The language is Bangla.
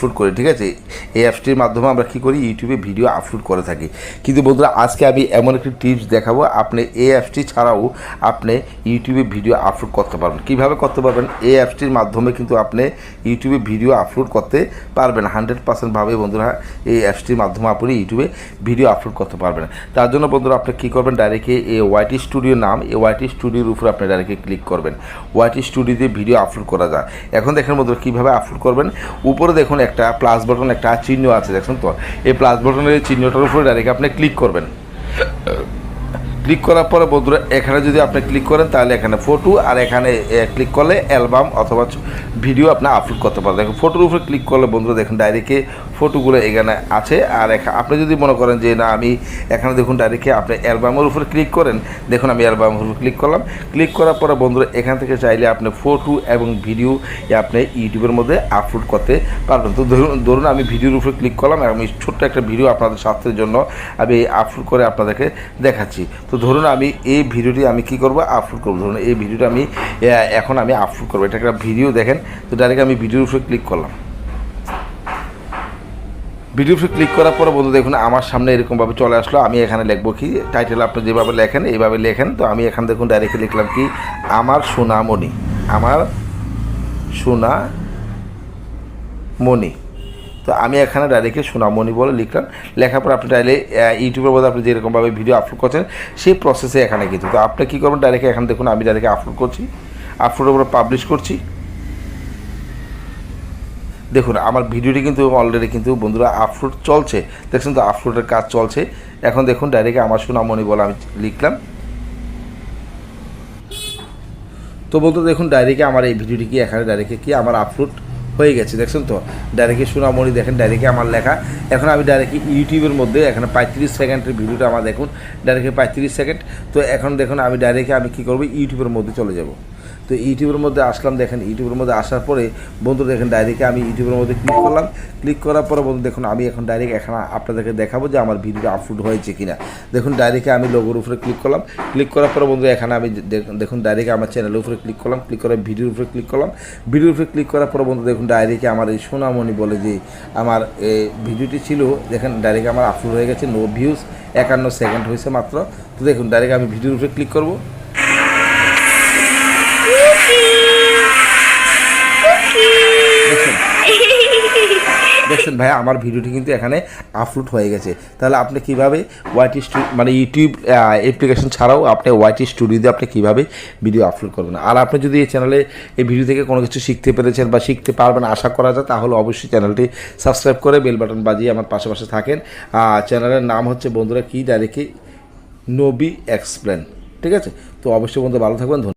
আপলোড করি, ঠিক আছে? এই অ্যাপসটির মাধ্যমে আমরা কী করি? ইউটিউবে ভিডিও আপলোড করে থাকি। কিন্তু বন্ধুরা, আজকে আমি এমন একটি টিপস দেখাবো, আপনি এই অ্যাপসটি ছাড়াও আপনি ইউটিউবে ভিডিও আপলোড করতে পারবেন। কীভাবে করতে পারবেন? এই অ্যাপসটির মাধ্যমে কিন্তু আপনি ইউটিউবে ভিডিও আপলোড করতে পারবেন। হান্ড্রেড পার্সেন্ট ভাবে বন্ধুরা, এই অ্যাপসটির মাধ্যমে আপনি ইউটিউবে ভিডিও আপলোড করতে পারবেন। তার জন্য বন্ধুরা, আপনি কী করবেন? ডাইরেক্ট এই ওয়াইটি স্টুডিওর নাম, এই ওয়াইটি স্টুডিওর উপর আপনি ডাইরেক্ট ক্লিক করবেন। ওয়াইটি স্টুডিওতে ভিডিও আপলোড করা যায়। এখন দেখেন বন্ধুরা, কীভাবে আপলোড করবেন? উপরে দেখুন একটা প্লাস বটন একটা চিহ্ন আছে, দেখছেন তো? এই প্লাস বটনের চিহ্নটার উপরে ডাইরেক্ট আপনি ক্লিক করবেন। ক্লিক করার পরে বন্ধুরা, এখানে যদি আপনি ক্লিক করেন, তাহলে এখানে ফটো, আর এখানে ক্লিক করলে অ্যালবাম অথবা ভিডিও আপনি আপলোড করতে পারেন। দেখুন, ফটোর উপরে ক্লিক করলে বন্ধুরা, দেখুন ডাইরেক্টে ফটোগুলো এখানে আছে। আর আপনি যদি মনে করেন যে, না, আমি এখানে দেখুন ডাইরেক্টে আপনি অ্যালবামের উপরে ক্লিক করেন, দেখুন, আমি অ্যালবামের উপরে ক্লিক করলাম। ক্লিক করার পরে বন্ধুরা, এখান থেকে চাইলে আপনি ফটো এবং ভিডিও আপনি ইউটিউবের মধ্যে আপলোড করতে পারবেন। তো ধরুন ধরুন আমি ভিডিওর উপরে ক্লিক করলাম, আমি ছোট্ট একটা ভিডিও আপনাদের স্বাস্থ্যের জন্য আমি আপলোড করে আপনাদেরকে দেখাচ্ছি। তো ধরুন আমি এই ভিডিওটি আমি কি করব? আপলোড করব। ধরুন এই ভিডিওটা আমি এখন আমি আপলোড করব। এটা একটা ভিডিও দেখেন, তো ডাইরেক্ট আমি ভিডিওর উপরে ক্লিক করলাম। ভিডিও উপরে ক্লিক করার পরে বন্ধু দেখুন, আমার সামনে এরকমভাবে চলে আসলো। আমি এখানে লিখব কি টাইটেল আপনি যেভাবে লেখেন, এইভাবে লেখেন। তো আমি এখানে দেখুন ডাইরেক্ট লিখলাম কি, আমার সোনামণি। আমার সোনা মণি তো আমি এখানে ডাইরেক্টলি সোনামণি বলে লিখলাম। লেখার পর আপনি ডাইলে ইউটিউবের মধ্যে আপনি যেরকমভাবে ভিডিও আপলোড করছেন, সেই প্রসেসে এখানে কিন্তু তো আপনি কী করবেন? ডাইরেক্ট এখানে দেখুন, আমি ডাইরেক্ট আপলোড করছি। আপলোডের উপরে পাবলিশ করছি। দেখুন, আমার ভিডিওটি কিন্তু অলরেডি কিন্তু বন্ধুরা আপলোড চলছে। দেখছেন তো আপলোডের কাজ চলছে। এখন দেখুন ডাইরেক্ট আমার সোনামণি বলে আমি লিখলাম। তো বন্ধু দেখুন ডাইরেক্টে আমার এই ভিডিওটি কি? এখানে ডাইরেক্টে কি? আমার আপলোড হয়ে গেছে, দেখছেন তো? ডাইরেক্টে সোনামণি দেখেন ডাইরেক্টে আমার লেখা। এখন আমি ডাইরেক্টলি ইউটিউবের মধ্যে, এখানে পঁয়ত্রিশ সেকেন্ডের ভিডিওটা আমার দেখুন, ডাইরেক্টলি পঁয়ত্রিশ সেকেন্ড। তো এখন দেখুন, আমি ডাইরেক্টে আমি কী করব, ইউটিউবের মধ্যে চলে যাব। তো ইউটিউবের মধ্যে আসলাম, দেখেন ইউটিউবের মধ্যে আসার পরে বন্ধু দেখেন ডাইরেক্টে আমি ইউটিউবের মধ্যে ক্লিক করলাম। ক্লিক করার পরে বন্ধু দেখুন, আমি এখন ডাইরেক্ট এখন আপনাদেরকে দেখাবো যে আমার ভিডিও আপলোড হয়েছে কিনা। দেখুন ডাইরেক্টে আমি লোগোর উপরে ক্লিক করলাম। ক্লিক করার পরে বন্ধু এখানে আমি দেখুন ডাইরেক্ট আমার চ্যানেলের উপরে ক্লিক করলাম। ক্লিক করে ভিডিওর উপরে ক্লিক করলাম। ভিডিওর উপরে ক্লিক করার পরে বন্ধু দেখুন ডাইরেক্টে আমার এই সোনামণি বলে যে আমার ভিডিওটি ছিল, দেখেন ডাইরেক্ট আমার আপলোড হয়ে গেছে নো ভিউজ একান্ন সেকেন্ড হয়েছে মাত্র। তো দেখুন ডাইরেক্ট আমি ভিডিওর উপরে ক্লিক করব। দেখছেন ভাই আমার ভিডিওটি কিন্তু এখানে আপলোড হয়ে গেছে। তাহলে আপনি কীভাবে ওয়াইটি মানে ইউটিউব অ্যাপ্লিকেশন ছাড়াও আপনি ওয়াইটি স্টুডিওতে আপনি কীভাবে ভিডিও আপলোড করবেন? আর আপনি যদি এই চ্যানেলে এই ভিডিও থেকে কোনো কিছু শিখতে পেরেছেন বা শিখতে পারবেন, আশা করা যায়, তাহলে অবশ্যই চ্যানেলটি সাবস্ক্রাইব করে বেল বাটন বাজিয়ে আমার পাশে থাকেন। চ্যানেলের নাম হচ্ছে বন্ধুরা কি, ডাইরেক্টলি নবী এক্সপ্লেন ঠিক আছে? তো অবশ্যই বন্ধু, ভালো থাকবেন